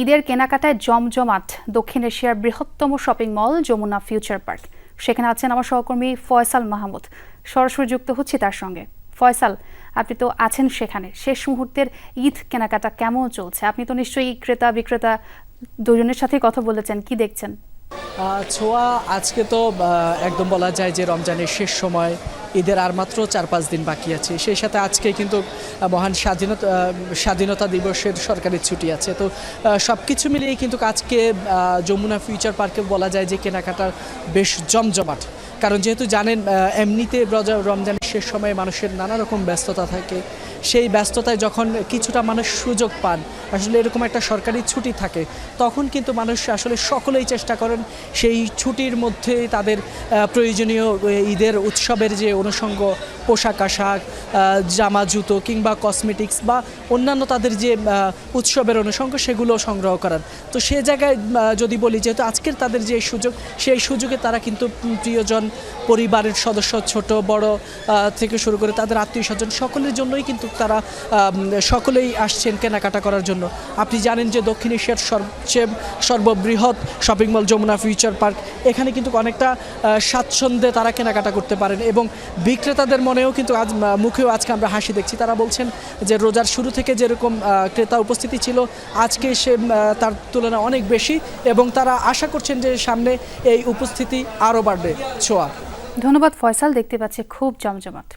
ঈদের কেনাকাটায় জমজমাট দক্ষিণ এশিয়ার বৃহত্তম shopping mall, Jamuna Future Park. সেখানে আছেন আমার সহকর্মী ফয়সাল মাহমুদ। সরাসরি যুক্ত হচ্ছি তার সঙ্গে। ফয়সাল, আপনি তো আছেন সেখানে। শেষ মুহূর্তের ঈদ কেনাকাটা কেমন চলছে? আপনি তো নিশ্চয়ই ক্রেতা, বিক্রেতা দুজনের সাথেই কথা বলেছেন। কি দেখছেন? ছোঁয়া আজকে তো একদম বলা যায় যে রমজানের শেষ সময়। ঈদের আর মাত্র চার পাঁচ দিন বাকি আছে। সেই সাথে আজকে কিন্তু মহান স্বাধীনতা স্বাধীনতা দিবসের সরকারি ছুটি আছে। তো সব কিছু মিলিয়ে কিন্তু আজকে যমুনা ফিউচার পার্কে বলা যায় যে কেনাকাটার বেশ জমজমাট। কারণ যেহেতু জানেন এমনিতে রজা- রমজানের শেষ সময়ে মানুষের নানা রকম ব্যস্ততা থাকে। সেই ব্যস্ততায় যখন কিছুটা মানুষ সুযোগ পান, আসলে এরকম একটা সরকারি ছুটি থাকে, তখন কিন্তু মানুষ আসলে সকলেই চেষ্টা করেন সেই ছুটির মধ্যে তাদের প্রয়োজনীয় ঈদের উৎসবের যে অনুষঙ্গ পোশাক আশাক জামা জুতো কিংবা কসমেটিক্স বা অন্যান্য তাদের যে উৎসবের অনুষঙ্গ সেগুলো সংগ্রহ করার। তো সে জায়গায় যদি বলি যেহেতু আজকের তাদের যে সুযোগ সেই সুযোগে তারা কিন্তু প্রিয়জন পরিবারের সদস্য ছোট বড় থেকে শুরু করে তাদের আত্মীয় স্বজন সকলের জন্যই কিন্তু তারা সকলেই আসছেন কেনাকাটা করার জন্য। আপনি জানেন যে দক্ষিণ এশিয়ার সবচেয়ে সর্ববৃহৎ shopping mall Jamuna Future Park এখানে কিন্তু অনেকটা স্বাচ্ছন্দ্যে তারা কেনাকাটা করতে পারেন এবং বিক্রেতাদের মনেও কিন্তু আজ আহ, মুখেও আজকে আমরা হাসি দেখছি। তারা বলছেন যে রোজার শুরু থেকে যেরকম ক্রেতা উপস্থিতি ছিল, আজকে সে তার তুলনায় অনেক বেশি এবং তারা আশা করছেন যে সামনে এই উপস্থিতি আরও বাড়বে। ছোঁয়া। ধন্যবাদ ফয়সাল, দেখতে পাচ্ছে খুব জমজমাট।